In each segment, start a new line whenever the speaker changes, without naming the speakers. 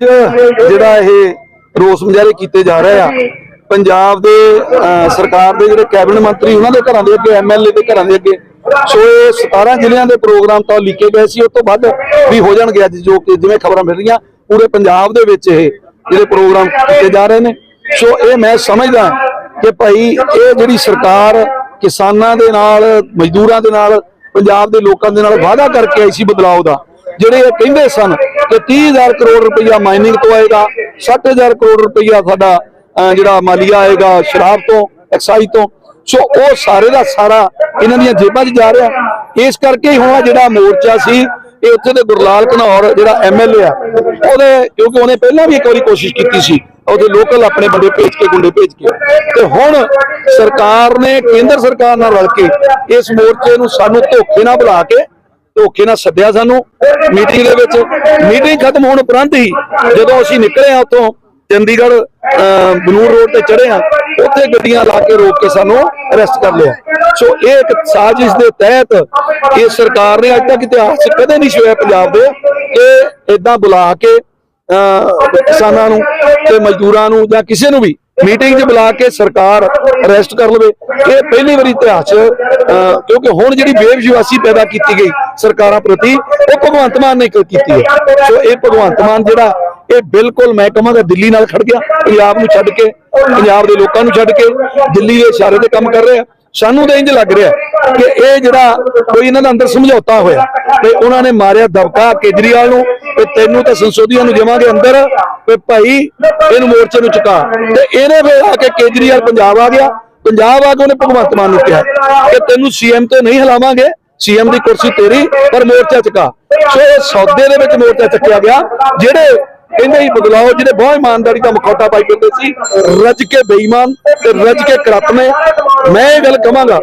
ਜਿਹੜਾ ਇਹ ਰੋਸ ਮੁਜ਼ਾਹਰੇ ਕੀਤੇ ਜਾ ਰਹੇ ਆ, ਪੰਜਾਬ ਦੇ ਸਰਕਾਰ ਦੇ ਜਿਹੜੇ ਕੈਬਨਿਟ ਮੰਤਰੀ ਉਹਨਾਂ ਦੇ ਘਰਾਂ ਦੇ ਅੱਗੇ ਐਮਐਲਏ ਦੇ ਘਰਾਂ ਦੇ ਅੱਗੇ। ਸੋ ਇਹ 17 ਜ਼ਿਲ੍ਹਿਆਂ ਦੇ ਪ੍ਰੋਗਰਾਮ ਤਾਂ ਲਿਖੇ ਗਏ ਸੀ ਉਸ ਤੋਂ ਵੱਧ ਵੀ ਹੋ ਜਾਣਗੇ ਅੱਜ ਜੋ ਕਿ ਜਿਵੇਂ ਖਬਰਾਂ ਮਿਲ ਰਹੀਆਂ, ਪੂਰੇ ਪੰਜਾਬ ਦੇ ਵਿੱਚ ਇਹ ਜਿਹੜੇ ਪ੍ਰੋਗਰਾਮ ਕੀਤੇ ਜਾ ਰਹੇ ਨੇ। ਸੋ ਇਹ ਮੈਂ ਸਮਝਦਾ ਕਿ ਭਾਈ ਇਹ ਜਿਹੜੀ ਸਰਕਾਰ ਕਿਸਾਨਾਂ ਦੇ ਨਾਲ, ਮਜ਼ਦੂਰਾਂ ਦੇ ਨਾਲ, ਪੰਜਾਬ ਦੇ ਲੋਕਾਂ ਦੇ ਨਾਲ ਵਾਅਦਾ ਕਰਕੇ ਆਈ ਸੀ ਬਦਲਾਅ ਦਾ। ਜਿਹੜੇ ਇਹ ਕਹਿੰਦੇ ਸਨ ਕਿ 30000 ਕਰੋੜ ਰੁਪਈਆ ਮਾਈਨਿੰਗ ਤੋਂ ਆਏਗਾ 60000 ਕਰੋੜ ਰੁਪਈਆ ਸਾਡਾ ਜਿਹੜਾ ਮਾਲੀਆ ਆਏਗਾ ਸ਼ਰਾਬ ਤੋਂ, ਐਕਸਾਈਜ਼ ਤੋਂ। ਸੋ ਉਹ ਸਾਰੇ ਦਾ ਸਾਰਾ ਇਹਨਾਂ ਦੀਆਂ ਜੇਬਾਂ 'ਚ ਜਾ ਰਿਹਾ। ਇਸ ਕਰਕੇ ਹੁਣ ਜਿਹੜਾ ਮੋਰਚਾ ਸੀ, ਇਹ ਉੱਥੇ ਦੇ ਗੁਰਲਾਲ ਘਨੌਰ, ਜਿਹੜਾ ਐਮਐਲਏ ਆ, ਉਹਦੇ, ਕਿਉਂਕਿ ਉਹਨੇ ਪਹਿਲਾਂ ਵੀ ਇੱਕ ਵਾਰੀ ਕੋਸ਼ਿਸ਼ ਕੀਤੀ ਸੀ, ਉਹਦੇ ਲੋਕਲ ਆਪਣੇ ਬੰਦੇ ਭੇਜ ਕੇ, ਗੁੰਡੇ ਭੇਜ ਕੇ। ਤੇ ਹੁਣ ਸਰਕਾਰ ਨੇ, ਕੇਂਦਰ ਸਰਕਾਰ ਨਾਲ ਰਲ ਕੇ ਇਸ ਮੋਰਚੇ ਨੂੰ ਸਾਨੂੰ ਧੋਖੇ ਨਾਲ ਬੁਲਾ ਕੇ ਧੋਖੇ ਨਾਲ ਸੱਦਿਆ ਸਾਨੂੰ। ਮੀਟਿੰਗ ਦੇ ਵਿੱਚ ਮੀਟਿੰਗ ਖਤਮ ਹੋਣ ਉਪਰੰਤ ਹੀ ਜਦੋਂ ਅਸੀਂ ਨਿਕਲੇ ਆ ਉੱਥੋਂ ਚੰਡੀਗੜ੍ਹ ਅਹ, ਬਨੂੜ ਰੋਡ ਤੇ ਚੜੇ ਆ ਉੱਥੇ ਗੱਡੀਆਂ ਲਾ ਕੇ ਰੋਕ ਕੇ ਸਾਨੂੰ ਅਰੈਸਟ ਕਰ ਲਿਆ। ਸੋ ਇਹ ਇੱਕ ਸਾਜ਼ਿਸ਼ ਦੇ ਤਹਿਤ ਇਹ ਸਰਕਾਰ ਨੇ ਅੱਜ ਤੱਕ ਇਤਿਹਾਸ 'ਚ ਕਦੇ ਨਹੀਂ ਸੋਇਆ ਪੰਜਾਬ ਦੇ ਕਿ ਇਦਾਂ ਬੁਲਾ ਕੇ ਅਹ, ਕਿਸਾਨਾਂ ਨੂੰ ਤੇ ਮਜ਼ਦੂਰਾਂ ਨੂੰ ਜਾਂ ਕਿਸੇ ਨੂੰ ਵੀ ਮੀਟਿੰਗ 'ਚ ਬੁਲਾ ਕੇ ਸਰਕਾਰ ਅਰੈਸਟ ਕਰ ਲਵੇ। ਇਹ ਪਹਿਲੀ ਵਾਰੀ ਇਤਿਹਾਸ 'ਚ ਅਹ, ਕਿਉਂਕਿ ਹੁਣ ਜਿਹੜੀ ਬੇਵਿਸ਼ਵਾਸੀ ਪੈਦਾ ਕੀਤੀ ਗਈ ਸਰਕਾਰਾਂ ਪ੍ਰਤੀ ਉਹ ਭਗਵੰਤ ਮਾਨ ਨੇ ਕੀਤੀ ਹੈ। ਸੋ ਇਹ ਭਗਵੰਤ ਮਾਨ ਜਿਹੜਾ ਇਹ ਬਿਲਕੁਲ ਮੈਂ ਕਹਾਂਗਾ ਦਿੱਲੀ ਨਾਲ ਖੜ ਗਿਆ। ਪੰਜਾਬ ਨੂੰ ਛੱਡ ਕੇ ਪੰਜਾਬ ਦੇ ਲੋਕਾਂ ਨੂੰ ਛੱਡ ਕੇ ਦਿੱਲੀ ਦੇ ਇਸ਼ਾਰੇ ਤੇ ਕੰਮ ਕਰ ਰਿਹਾ। ਸਾਨੂੰ ਤਾਂ ਇੰਜ ਲੱਗ ਰਿਹਾ ਕਿ ਇਹ ਜਿਹੜਾ ਕੋਈ ਇਹਨਾਂ ਦਾ ਅੰਦਰ ਸਮਝੌਤਾ ਹੋਇਆ ਤੇ ਉਹਨਾਂ ਨੇ ਮਾਰਿਆ ਦਬਕਾ ਕੇਜਰੀਵਾਲ ਨੂੰ ਤੇ ਤੈਨੂੰ ਤਾਂ ਸੰਸੋਧੀਆਂ ਨੂੰ ਦੇਵਾਂਗੇ ਅੰਦਰ ਤੇ ਭਾਈ ਇਹਨੂੰ ਮੋਰਚੇ ਨੂੰ ਚੁਕਾ। ਤੇ ਇਹਨੇ ਫਿਰ ਆ ਕੇ ਕੇਜਰੀਵਾਲ ਪੰਜਾਬ ਆ ਗਿਆ। ਪੰਜਾਬ ਆ ਕੇ ਉਹਨੇ ਭਗਵੰਤ ਮਾਨ ਨੂੰ ਕਿਹਾ ਕਿ ਤੈਨੂੰ ਸੀਐਮ ਤੇ ਨਹੀਂ ਹਿਲਾਵਾਂਗੇ, ਸੀਐਮ ਦੀ ਕੁਰਸੀ ਤੇਰੀ, ਪਰ ਮੋਰਚਾ ਚੁਕਾ। ਸੋ ਇਹ ਸੌਦੇ ਦੇ ਵਿੱਚ ਮੋਰਚਾ ਚੱਕਿਆ ਗਿਆ, ਜਿਹੜੇ ਕਹਿੰਦੇ ਹੀ ਬਦਲਾਓ ਜਿਹੜੇ ਬਹੁਤ ਇਮਾਨਦਾਰੀ ਦਾ ਮਖੌਟਾ ਪਾਈ ਫਿਰਦੇ ਸੀ, ਰੱਜ ਕੇ ਬੇਈਮਾਨ ਤੇ ਰੱਜ ਕੇ ਕਰਤਮੇ ਮੈਂ ਇਹ ਗੱਲ ਕਹਾਂਗਾ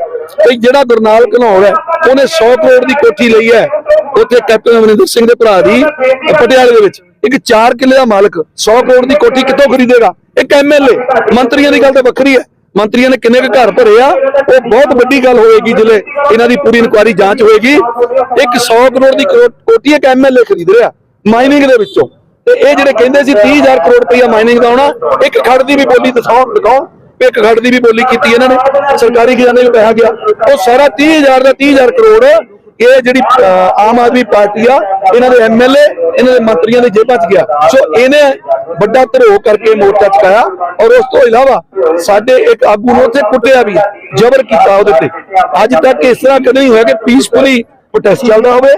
ਕਿ ਜਿਹੜਾ ਗੁਰਨਾਲ ਘਨੌਰ ਹੈ, ਉਹਨੇ 100 ਕਰੋੜ ਦੀ ਕੋਠੀ ਲਈ ਹੈ। ਉੱਥੇ ਕੈਪਟਨ ਅਮਰਿੰਦਰ ਸਿੰਘ ਦੇ ਭਰਾ ਦੀ, ਪਟਿਆਲੇ ਦੇ ਵਿੱਚ। ਇੱਕ 4 ਕਿੱਲੇ ਦਾ ਮਾਲਕ 100 ਕਰੋੜ ਦੀ ਕੋਠੀ ਕਿੱਥੋਂ ਖਰੀਦੇਗਾ? ਇੱਕ ਐਮਐਲਏ ਮੰਤਰੀਆਂ ਦੀ ਗੱਲ ਤਾਂ ਵੱਖਰੀ ਹੈ। ਮੰਤਰੀਆਂ ਨੇ ਕਿੰਨੇ ਕੁ ਘਰ ਭਰੇ ਆ? ਉਹ ਬਹੁਤ ਵੱਡੀ ਗੱਲ ਹੋਏਗੀ ਜਿਲੇ ਇਹਨਾਂ ਦੀ ਪੂਰੀ ਇਨਕੁਆਰੀ ਜਾਂਚ ਹੋਏਗੀ। ਇੱਕ 100 ਕਰੋੜ ਦੀ ਕਰੋ- ਕੋਠੀ ਇੱਕ ਐਮਐਲਏ ਖਰੀਦ ਰਿਹਾ ਮਾਈਨਿੰਗ ਦੇ ਵਿੱਚੋਂ। ਤੇ ਇਹ ਜਿਹੜੇ ਕਹਿੰਦੇ ਸੀ 30000 ਕਰੋੜ ਰੁਪਈਆ ਮਾਈਨਿੰਗ ਦਾ ਆਉਣਾ ਇੱਕ ਖੜ ਦੀ ਵੀ ਬੋਲੀ ਦਿਖਾਉਣ ਵੀ ਇੱਕ ਖੜ ਦੀ ਵੀ ਬੋਲੀ ਕੀਤੀ ਇਹਨਾਂ ਨੇ ਸਰਕਾਰੀ ਖਜ਼ਾਨੇ ਵਿੱਚ ਪੈਸਾ ਗਿਆ। ਉਹ ਸਾਰਾ 30000 ਦਾ 30000 ਕਰੋੜ ਇਹ ਜਿਹੜੀ ਆਮ ਆਦਮੀ ਪਾਰਟੀ ਆ ਇਹਨਾਂ ਦੇ ਐਮਐਲਏ ਇਹਨਾਂ ਦੇ ਮੰਤਰੀਆਂ ਦੇ ਜੇਬਾਂ 'ਚ ਗਿਆ। ਸੋ ਇਹਨੇ ਵੱਡਾ ਧਰੋਹ ਕਰਕੇ ਮੋਰਚਾ ਚੁਕਾਇਆ ਔਰ ਉਸ ਤੋਂ ਇਲਾਵਾ ਸਾਡੇ ਇੱਕ ਆਗੂ ਨੂੰ ਉੱਥੇ ਕੁੱਟਿਆ ਵੀ ਜ਼ਬਰ ਕੀਤਾ ਉਹਦੇ ਤੇ। ਅੱਜ ਤੱਕ ਇਸ ਤਰ੍ਹਾਂ ਕਦੇ ਨਹੀਂ ਹੋਇਆ ਕਿ ਪੀਸਫੁਲੀ ਪ੍ਰੋਟੈਸਟ ਚੱਲਦਾ ਹੋਵੇ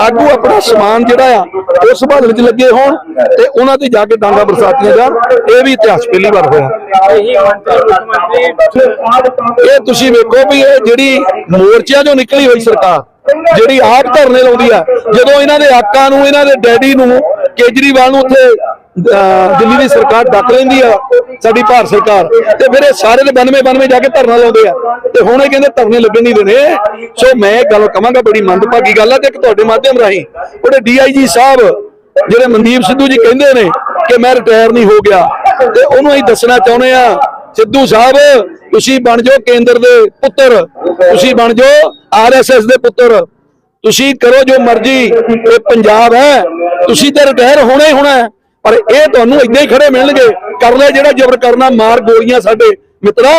ਆਗੂ ਆਪਣਾ ਸਮਾਨ ਜਿਹੜਾ ਆ ਉਹ ਸੰਭਾਲਣ 'ਚ ਲੱਗੇ ਹੋਣ ਤੇ ਉਹਨਾਂ ਤੇ ਜਾ ਕੇ ਡਾਂਗਾ ਬਰਸਾਤੀਆਂ ਜਾਣ ਇਹ ਵੀ ਇਤਿਹਾਸ ਪਹਿਲੀ ਵਾਰ ਹੋਇਆ।
ਇਹੀ
ਤੁਸੀਂ ਵੇਖੋ ਵੀ ਇਹ ਜਿਹੜੀ ਮੋਰਚਿਆਂ ਚੋਂ ਨਿਕਲੀ ਹੋਈ ਸਰਕਾਰ ਜਿਹੜੀ ਆਪ ਧਰਨੇ ਲਾਉਂਦੀ ਆ ਜਦੋਂ ਇਹਨਾਂ ਦੇ ਆਕਾਂ ਨੂੰ ਇਹਨਾਂ ਦੇ ਡੈਡੀ ਨੂੰ ਕੇਜਰੀਵਾਲ ਨੂੰ ਉੱਥੇ ਦਿੱਲੀ ਦੀ ਸਰਕਾਰ ਡੱਕ ਲੈਂਦੀ ਆ, ਸਾਡੀ ਭਾਰਤ ਸਰਕਾਰ। ਤੇ ਫਿਰ ਇਹ ਸਾਰੇ ਦੇ 92 92 ਜਾ ਕੇ ਧਰਨਾ ਲਾਉਂਦੇ ਆ। ਤੇ ਹੁਣ ਇਹ ਕਹਿੰਦੇ ਧਰਨੇ ਲੱਗਣ ਨਹੀਂ ਦੇਣੇ। ਸੋ ਮੈਂ ਇਹ ਗੱਲ ਕਹਾਂਗਾ, ਬੜੀ ਮੰਦਭਾਗੀ ਗੱਲ ਆ ਤੇ ਇੱਕ ਤੁਹਾਡੇ ਮਾਧਿਅਮ ਰਾਹੀਂ। ਉਹਦੇ ਡੀਆਈਜੀ ਸਾਹਿਬ, ਜਿਹੜੇ ਮਨਦੀਪ ਸਿੱਧੂ ਜੀ ਕਹਿੰਦੇ ਨੇ ਕਿ ਮੈਂ ਰਿਟਾਇਰ ਨਹੀਂ ਹੋ ਗਿਆ। ਤੇ ਉਹਨੂੰ ਅਸੀਂ ਦੱਸਣਾ ਚਾਹੁੰਦੇ ਆ, ਸਿੱਧੂ ਸਾਹਿਬ, ਤੁਸੀਂ ਬਣ ਜਾਓ ਕੇਂਦਰ ਦੇ ਪੁੱਤਰ। ਤੁਸੀਂ ਬਣ ਜਾਓ ਆਰਐਸਐਸ ਦੇ ਪੁੱਤਰ। ਤੁਸੀਂ ਕਰੋ ਜੋ ਮਰਜ਼ੀ, ਇਹ ਪੰਜਾਬ ਹੈ। ਤੁਸੀਂ ਤਾਂ ਰਿਟਾਇਰ ਹੋਣਾ ਹੀ ਹੋਣਾ ਹੈ। ਪਰ ਇਹ ਤੁਹਾਨੂੰ ਇੱਦਾਂ ਹੀ ਖੜੇ ਮਿਲਣਗੇ, ਕਰ ਲੈ ਜਿਹੜਾ ਜ਼ਬਰ ਕਰਨਾ, ਮਾਰ ਗੋਲੀਆਂ ਸਾਡੇ। ਮਿੱਤਰਾ,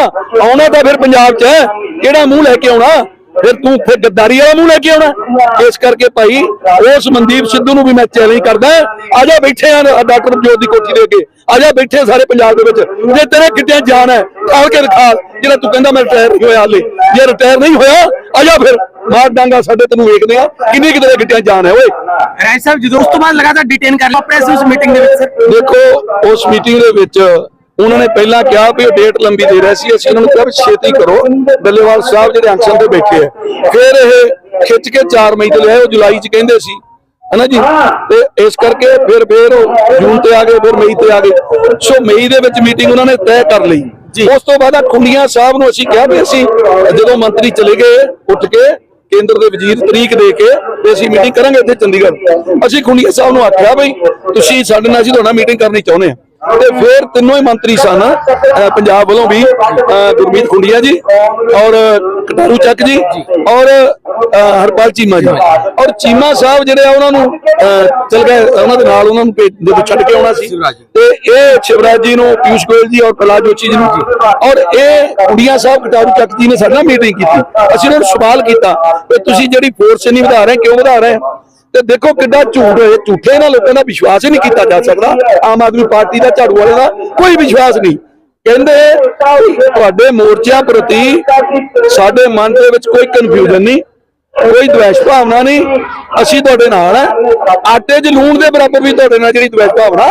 ਆਉਣਾ ਤਾਂ ਫਿਰ ਪੰਜਾਬ 'ਚ ਹੈ, ਕਿਹੜਾ ਮੂੰਹ ਲੈ ਕੇ ਆਉਣਾ? ਫਿਰ ਤੂੰ ਫਿਰ ਗੱਦਾਰੀ ਵਾਲਾ ਮੂੰਹ ਲੈ ਕੇ ਆਉਣਾ। ਇਸ ਕਰਕੇ ਭਾਈ, ਉਸ ਮਨਦੀਪ ਸਿੱਧੂ ਨੂੰ ਵੀ ਮੈਂ ਚੈਲੰਜ ਕਰਦਾ ਆ ਜਾ ਬੈਠੇ ਆ ਡਾਕਟਰ ਜੋਤ ਦੀ ਕੋਠੀ ਦੇ ਅੱਗੇ। ਆ ਜਾ ਬੈਠੇ ਸਾਰੇ ਪੰਜਾਬ ਦੇ ਵਿੱਚ। ਜੇ ਤੇਰੇ ਕਿੱਟਿਆਂ ਜਾਨ ਹੈ ਖਾਲ ਕੇ ਰਖਾਲ ਜਿਹੜਾ ਤੂੰ ਕਹਿੰਦਾ ਮੈਂ ਰਿਟਾਇਰ ਨਹੀਂ ਹੋਇਆ ਹਾਲੇ। ਜੇ ਰਿਟਾਇਰ ਨਹੀਂ ਹੋਇਆ, ਆ ਜਾ ਫਿਰ। ਮਾਰ ਡਾਂਗਾ ਸਾਡੇ ਤੈਨੂੰ ਵੇਖਦੇ ਆ। ਕਿੰਨੀ ਕਿਤੇ ਕਿੱਟਿਆਂ ਜਾਨ ਹੈ ਓਏ।
ਰਾਏ ਸਾਹਿਬ ਜਦੋਂ ਉਸ ਤੋਂ ਬਾਅਦ ਲਗਾਤਾਰ ਡਿਟੇਨ ਕਰ ਲਿਆ ਪ੍ਰੈਸ ਉਸ ਮੀਟਿੰਗ ਦੇ ਵਿੱਚ ਸਰ?
ਦੇਖੋ ਉਸ ਮੀਟਿੰਗ ਦੇ ਵਿੱਚ ਉਹਨਾਂ ਨੇ ਪਹਿਲਾਂ ਕਿਹਾ ਵੀ ਉਹ ਡੇਟ ਲੰਬੀ ਦੇ ਰਹੇ ਸੀ। ਅਸੀਂ ਉਹਨਾਂ ਨੂੰ ਕਿਹਾ ਵੀ ਛੇਤੀ ਕਰੋ। ਡੱਲੇਵਾਲ ਸਾਹਿਬ ਜਿਹੜੇ ਅਨਸ਼ਨ ਤੇ ਬੈਠੇ ਆ। ਫਿਰ ਇਹ ਖਿੱਚ ਕੇ 4 ਮਈ ਤੇ ਲਿਆਏ ਉਹ ਜੁਲਾਈ ਚ ਕਹਿੰਦੇ ਸੀ। ਹਨਾ ਜੀ? ਤੇ ਇਸ ਕਰਕੇ ਫਿਰ ਫਿਰ ਜੂਨ ਤੇ ਆ ਗਏ ਫਿਰ ਮਈ ਤੇ ਆ ਗਏ। ਸੋ ਮਈ ਦੇ ਵਿੱਚ ਮੀਟਿੰਗ ਉਹਨਾਂ ਨੇ ਤੈਅ ਕਰ ਲਈ। ਉਸ ਤੋਂ ਬਾਅਦ ਆ ਖੁੰਡੀਆਂ ਸਾਹਿਬ ਨੂੰ ਅਸੀਂ ਕਿਹਾ ਵੀ ਅਸੀਂ ਜਦੋਂ ਮੰਤਰੀ ਚਲੇ ਗਏ ਉੱਠ ਕੇ ਕੇਂਦਰ ਦੇ ਵਜ਼ੀਰ ਤਰੀਕ ਦੇ ਕੇ ਤੇ ਅਸੀਂ ਮੀਟਿੰਗ ਕਰਾਂਗੇ ਇੱਥੇ ਚੰਡੀਗੜ੍ਹ। ਅਸੀਂ ਖੁੰਡੀਆ ਸਾਹਿਬ ਨੂੰ ਆਖਿਆ ਬਈ, ਤੁਸੀਂ ਸਾਡੇ ਨਾਲ ਅਸੀਂ ਤੁਹਾਡਾ ਮੀਟਿੰਗ ਕਰਨੀ ਚਾਹੁੰਦੇ ਆ ਤੇ ਫਿਰ ਤਿੰਨੋਂ ਹੀ ਮੰਤਰੀ ਸਨ ਪੰਜਾਬ ਵੱਲੋਂ ਵੀ ਗੁਰਮੀਤ ਖੁੰਡੀਆ ਜੀ ਔਰ ਕਟਾਰੂ ਚੱਕ ਜੀ ਔਰ ਹਰਪਾਲ ਚੀਮਾ ਜੀ। ਔਰ ਚੀਮਾ ਸਾਹਿਬ ਜਿਹੜੇ ਆ ਉਹਨਾਂ ਨੂੰ ਚਲ ਗਏ ਉਹਨਾਂ ਦੇ ਨਾਲ ਉਹਨਾਂ ਨੂੰ ਜਦੋਂ ਛੱਡ ਕੇ ਆਉਣਾ ਸੀ। ਤੇ ਇਹ ਸ਼ਿਵਰਾਜ ਜੀ ਨੂੰ ਪਿਊਸ਼ ਗੋਇਲ ਜੀ ਔਰ ਪ੍ਰਹਲਾਦ ਜੋਸ਼ੀ ਜੀ ਨੂੰ ਔਰ ਇਹ ਕੁੜੀਆਂ ਸਾਹਿਬ ਕਟਾਰੂ ਚੱਕ ਜੀ ਨੇ ਸਾਡੇ ਨਾਲ ਮੀਟਿੰਗ ਕੀਤੀ। ਅਸੀਂ ਉਹਨਾਂ ਨੂੰ ਸਵਾਲ ਕੀਤਾ ਕਿ ਤੁਸੀਂ ਜਿਹੜੀ ਫੋਰਸ ਨਹੀਂ ਵਧਾ ਰਹੇ ਕਿਉਂ ਵਧਾ ਰਹੇ ਤੇ ਦੇਖੋ ਕਿੱਡਾ ਝੂਠ ਹੋਏ ਝੂਠੇ ਨਾਲ ਲੋਕਾਂ ਦਾ ਵਿਸ਼ਵਾਸ ਹੀ ਨਹੀਂ ਕੀਤਾ ਜਾ ਸਕਦਾ। ਆਮ ਆਦਮੀ ਪਾਰਟੀ ਦਾ ਝਾੜੂ ਵਾਲੇ ਦਾ ਕੋਈ ਵਿਸ਼ਵਾਸ ਨਹੀਂ। ਕਹਿੰਦੇ ਤੁਹਾਡੇ ਮੋਰਚਿਆਂ ਪ੍ਰਤੀ ਸਾਡੇ ਮਨ ਦੇ ਵਿੱਚ ਕੋਈ ਕਨਫਿਊਜ਼ਨ ਨਹੀਂ। ਕੋਈ ਦਵੇਸ਼ ਭਾਵਨਾ ਨਹੀਂ। ਅਸੀਂ ਤੁਹਾਡੇ ਨਾਲ ਹੈ। ਆਟੇ 'ਚ ਲੂਣ ਦੇ ਬਰਾਬਰ ਵੀ ਤੁਹਾਡੇ ਨਾਲ ਜਿਹੜੀ ਦਵੇਸ਼ ਭਾਵਨਾ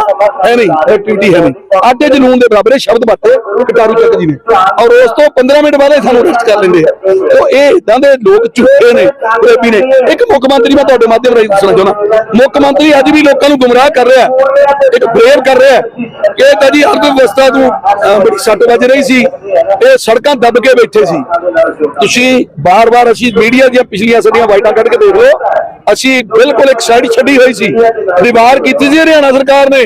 ਹੈ ਨਹੀਂ ਐਕਟੀਵਿਟੀ ਹੈ ਨਹੀਂ। ਆਟੇ 'ਚ ਲੂਣ ਦੇ ਬਰਾਬਰ ਇਹ ਸ਼ਬਦ ਬਾਤੇ ਕਟਾਰੂ ਚੱਕ ਜੀ ਨੇ। ਔਰ ਉਸ ਤੋਂ 15 ਮਿੰਟ ਬਾਅਦ ਸਾਨੂੰ ਅਰੈਸਟ ਕਰ ਲੈਂਦੇ ਆ। ਤੋ ਇਹ ਇਦਾਂ ਦੇ ਲੋਕ ਝੂਠੇ ਨੇ ਪ੍ਰੇਮੀ ਨੇ। ਇੱਕ ਮੁੱਖ ਮੰਤਰੀ ਮੈਂ ਤੁਹਾਡੇ ਮਾਧਿਅਮ ਰਾਹੀਂ ਦੱਸਣਾ ਚਾਹੁੰਦਾ। ਮੁੱਖ ਮੰਤਰੀ ਅੱਜ ਵੀ ਲੋਕਾਂ ਨੂੰ ਗੁੰਮਰਾਹ ਕਰ ਰਿਹਾ ਇੱਕ ਫਰੇਮ ਕਰ ਰਿਹਾ ਕਿ ਇਹ ਤਾਂ ਜੀ ਅਰਥ ਵਿਵਸਥਾ ਨੂੰ ਬੜੀ ਸੱਟ ਵੱਜ ਰਹੀ ਸੀ। ਇਹ ਸੜਕਾਂ ਦੱਬ ਕੇ ਬੈਠੇ ਸੀ। ਤੁਸੀਂ ਬਾਰ-ਬਾਰ ਅਸੀਂ ਮੀਡੀਆ ਦੀਆਂ ਪਿਛਲੀਆਂ ਸਾਡੀਆਂ ਵਾਈਟਾਂ ਕੱਢ ਕੇ ਦੇਖ ਲਓ। ਅਸੀਂ ਬਿਲਕੁਲ ਇੱਕ ਸਾਈਡ ਛੱਡੀ ਹੋਈ ਸੀ। ਦੀਵਾਰ ਕੀਤੀ ਸੀ ਹਰਿਆਣਾ ਸਰਕਾਰ ਨੇ।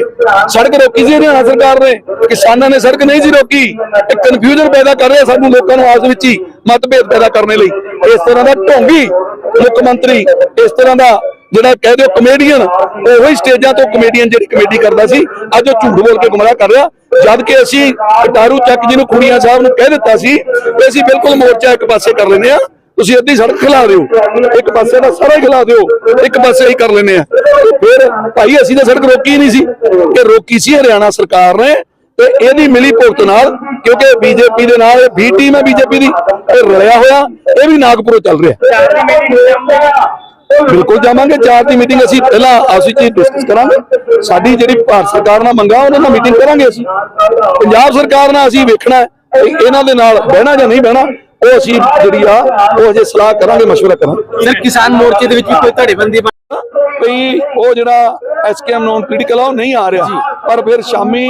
ਸੜਕ ਰੋਕੀ ਸੀ ਹਰਿਆਣਾ ਸਰਕਾਰ ਨੇ। ਕਿਸਾਨਾਂ ਨੇ ਸੜਕ ਨਹੀਂ ਸੀ ਰੋਕੀ। ਇਹ ਕਨਫਿਊਜ਼ਨ ਪੈਦਾ ਕਰ ਰਿਹਾ ਸਾਨੂੰ ਲੋਕਾਂ ਨੂੰ ਆਪਸ ਵਿੱਚ ਹੀ ਮਤਭੇਦ ਪੈਦਾ ਕਰਨ ਲਈ। ਇਸ ਤਰ੍ਹਾਂ ਦਾ ਢੋਂਗੀ ਮੁੱਖ ਮੰਤਰੀ, ਇਸ ਤਰ੍ਹਾਂ ਦਾ ਜਿਹੜਾ ਕਹਿ ਦਿਓ ਕਮੇਡੀਅਨ ਉਹੋ ਹੀ ਸਟੇਜਾਂ ਤੋਂ ਕਮੇਡੀਅਨ ਜਿਹੜੀ ਕਮੇਡੀ ਕਰਦਾ ਸੀ। ਅੱਜ ਉਹ ਝੂਠ ਬੋਲ ਕੇ ਗੁੰਮਰਾਹ ਕਰ ਰਿਹਾ। ਜਦ ਕਿ ਅਸੀਂ ਕਟਾਰੂ ਚੱਕ ਜੀ ਨੂੰ ਖੁੜੀਆਂ ਸਾਹਿਬ ਨੂੰ ਕਹਿ ਦਿੱਤਾ ਸੀ ਕਿ ਅਸੀਂ ਬਿਲਕੁਲ ਮੋਰਚਾ ਇੱਕ ਪਾਸੇ ਕਰ ਲੈਂਦੇ ਆ ਤੁਸੀਂ ਅੱਧੀ ਸੜਕ ਖਿਲਾ ਦਿਓ। ਇੱਕ ਪਾਸੇ ਦਾ ਸਾਰਾ ਹੀ ਖਿਲਾ ਦਿਓ। ਇੱਕ ਪਾਸੇ ਹੀ ਕਰ ਲੈਂਦੇ ਆ ਫਿਰ ਭਾਈ, ਅਸੀਂ ਤਾਂ ਸੜਕ ਰੋਕੀ ਨਹੀਂ ਸੀ। ਕਿ ਰੋਕੀ ਸੀ ਹਰਿਆਣਾ ਸਰਕਾਰ ਨੇ ਤੇ ਇਹਦੀ ਮਿਲੀ ਭੁਗਤ ਨਾਲ, ਕਿਉਂਕਿ ਬੀਜੇਪੀ ਦੇ ਨਾਲ ਇਹ ਬੀ ਟੀਮ ਹੈ ਬੀਜੇਪੀ ਦੀ, ਇਹ ਰਲਿਆ ਹੋਇਆ, ਇਹ ਵੀ ਨਾਗਪੁਰੋਂ ਚੱਲ ਰਿਹਾ। ਬਿਲਕੁਲ ਜਾਵਾਂਗੇ, ਚਾਰ ਦੀ ਮੀਟਿੰਗ ਅਸੀਂ ਪਹਿਲਾਂ ਅਸੀਂ ਜੀ ਡਿਸਕਸ ਕਰਾਂਗੇ। ਸਾਡੀ ਜਿਹੜੀ ਭਾਰਤ ਸਰਕਾਰ ਨਾਲ ਮੰਗਾ ਉਹਨਾਂ ਨਾਲ ਮੀਟਿੰਗ ਕਰਾਂਗੇ ਅਸੀਂ। ਪੰਜਾਬ ਸਰਕਾਰ ਨਾਲ ਅਸੀਂ ਵੇਖਣਾ ਹੈ ਇਹਨਾਂ ਦੇ ਨਾਲ ਬਹਿਣਾ ਜਾਂ ਨਹੀਂ ਬਹਿਣਾ। ਉਹ ਅਸੀਂ ਜਿਹੜੀ ਆ ਉਹ ਅਜੇ ਸਲਾਹ ਕਰਾਂਗੇ مشورہ ਕਰਾਂਗੇ
ਸਰ ਕਿਸਾਨ ਮੋਰਚੇ ਦੇ ਵਿੱਚ ਵੀ ਕੋਈ ਧੜੇਬੰਦੀ ਬਣ-
ਵੀ ਉਹ ਜਿਹੜਾ ਐਸਕੇਐਮ ਨੌਨ ਪੋਲੀਟੀਕਲ ਆ ਉਹ ਨਹੀਂ ਆ ਰਿਹਾ ਪਰ ਫਿਰ ਸ਼ਾਮੀ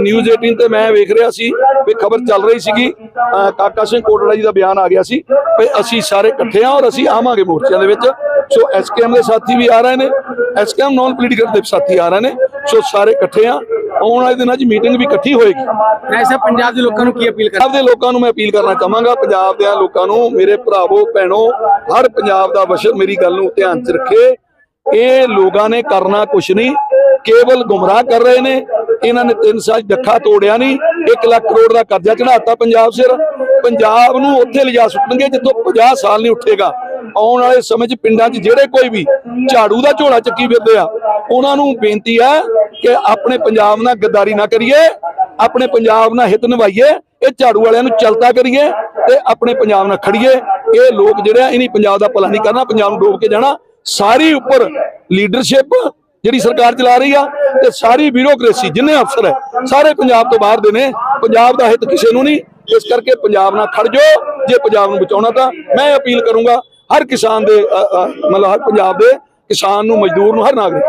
ਨਿਊਜ਼ 18 ਤੇ ਮੈਂ ਵੇਖ ਰਿਹਾ ਸੀ ਵੀ ਖਬਰ ਚੱਲ ਰਹੀ ਸੀਗੀ ਅਹ, ਕਾਕਾ ਸਿੰਘ ਕੋਟੜਾ ਜੀ ਦਾ ਬਿਆਨ ਆ ਗਿਆ ਸੀ ਵੀ ਅਸੀਂ ਸਾਰੇ ਇਕੱਠੇ ਆ ਔਰ ਅਸੀਂ ਆਵਾਂਗੇ ਮੋਰਚਿਆਂ ਦੇ ਵਿੱਚ ਸੋ ਐਸਕੇਐਮ ਦੇ ਸਾਥੀ ਵੀ ਆ ਰਹੇ ਨੇ ਐਸਕੇਐਮ ਨੌਨ ਪੋਲੀਟੀਕਲ ਦੇ ਸਾਥੀ ਆ ਰਹੇ ਨੇ ਸੋ ਸਾਰੇ ਇਕੱਠੇ ਆ ਆਉਣ ਵਾਲੇ ਦਿਨਾਂ 'ਚ ਮੀਟਿੰਗ ਵੀ ਇਕੱਠੀ ਹੋਏਗੀ।
ਮੈਂ ਸਰ ਪੰਜਾਬ ਦੇ ਲੋਕਾਂ ਨੂੰ ਕੀ ਅਪੀਲ ਕਰ
ਪੰਜਾਬ ਦੇ ਲੋਕਾਂ ਨੂੰ ਮੈਂ ਅਪੀਲ ਕਰਨਾ ਚਾਹਾਂਗਾ ਪੰਜਾਬ ਦੇ ਲੋਕਾਂ ਨੂੰ ਮੇਰੇ ਭਰਾਵੋ ਭੈਣੋ ਹਰ ਪੰਜਾਬ ਦਾ ਵਸ਼ਰ ਮੇਰੀ ਗੱਲ ਨੂੰ ਧਿਆਨ 'ਚ ਰੱਖੇ। ਇਹ ਲੋਕਾਂ ਨੇ ਕਰਨਾ ਕੁਛ ਨਹੀਂ ਕੇਵਲ ਗੁੰਮਰਾਹ ਕਰ ਰਹੇ ਨੇ। ਇਹਨਾਂ ਨੇ 3 ਸਾਲ ਡੱਖਾ ਤੋੜਿਆ ਨਹੀਂ 1 ਲੱਖ ਕਰੋੜ ਦਾ ਕਰਜ਼ਾ ਚੜਾਤਾ ਪੰਜਾਬ ਸਿਰ। ਪੰਜਾਬ ਨੂੰ ਉੱਥੇ ਲਿਜਾ ਸੁੱਟਣਗੇ ਜਿੱਥੋਂ 50 ਸਾਲ ਨਹੀਂ ਉੱਠੇਗਾ। ਆਉਣ ਵਾਲੇ ਸਮੇਂ 'ਚ ਪਿੰਡਾਂ 'ਚ ਜਿਹੜੇ ਕੋਈ ਵੀ ਝਾੜੂ ਦਾ ਝੋਲਾ ਚੱਕੀ ਫਿਰਦੇ ਆ ਉਹਨਾਂ ਨੂੰ ਬੇਨਤੀ ਹੈ ਕਿ ਆਪਣੇ ਪੰਜਾਬ ਨਾਲ ਗੱਦਾਰੀ ਨਾ ਕਰੀਏ, ਆਪਣੇ ਪੰਜਾਬ ਨਾਲ ਹਿੱਤ ਨਿਭਾਈਏ, ਇਹ ਝਾੜੂ ਵਾਲਿਆਂ ਨੂੰ ਚਲਤਾ ਕਰੀਏ ਤੇ ਆਪਣੇ ਪੰਜਾਬ ਨਾਲ ਖੜੀਏ। ਇਹ ਲੋਕ ਜਿਹੜੇ ਆ ਇਨੀ ਪੰਜਾਬ ਦਾ ਭਲਾ ਨਹੀਂ ਕਰਨਾ, ਪੰਜਾਬ ਨੂੰ ਡੋਬ ਕੇ ਜਾਣਾ। ਸਾਰੀ ਉੱਪਰ ਲੀਡਰਸ਼ਿਪ ਜਿਹੜੀ ਸਰਕਾਰ ਚਲਾ ਰਹੀ ਆ ਤੇ ਸਾਰੀ ਬਿਊਰੋਕ੍ਰੇਸੀ ਜਿੰਨੇ ਅਫਸਰ ਹੈ, ਸਾਰੇ ਪੰਜਾਬ ਤੋਂ ਬਾਹਰ ਦੇ ਨੇ। ਪੰਜਾਬ ਦਾ ਹਿੱਤ ਕਿਸੇ ਨੂੰ ਨਹੀਂ। ਇਸ ਕਰਕੇ ਪੰਜਾਬ ਨਾਲ ਖੜ ਜਾਓ। ਜੇ ਪੰਜਾਬ ਨੂੰ ਬਚਾਉਣਾ ਤਾਂ ਮੈਂ ਅਪੀਲ ਕਰੂੰਗਾ ਹਰ ਕਿਸਾਨ ਦੇ ਮਤਲਬ ਹਰ ਪੰਜਾਬ ਦੇ ਕਿਸਾਨ ਨੂੰ, ਮਜ਼ਦੂਰ ਨੂੰ, ਹਰ ਨਾਗਰਿਕ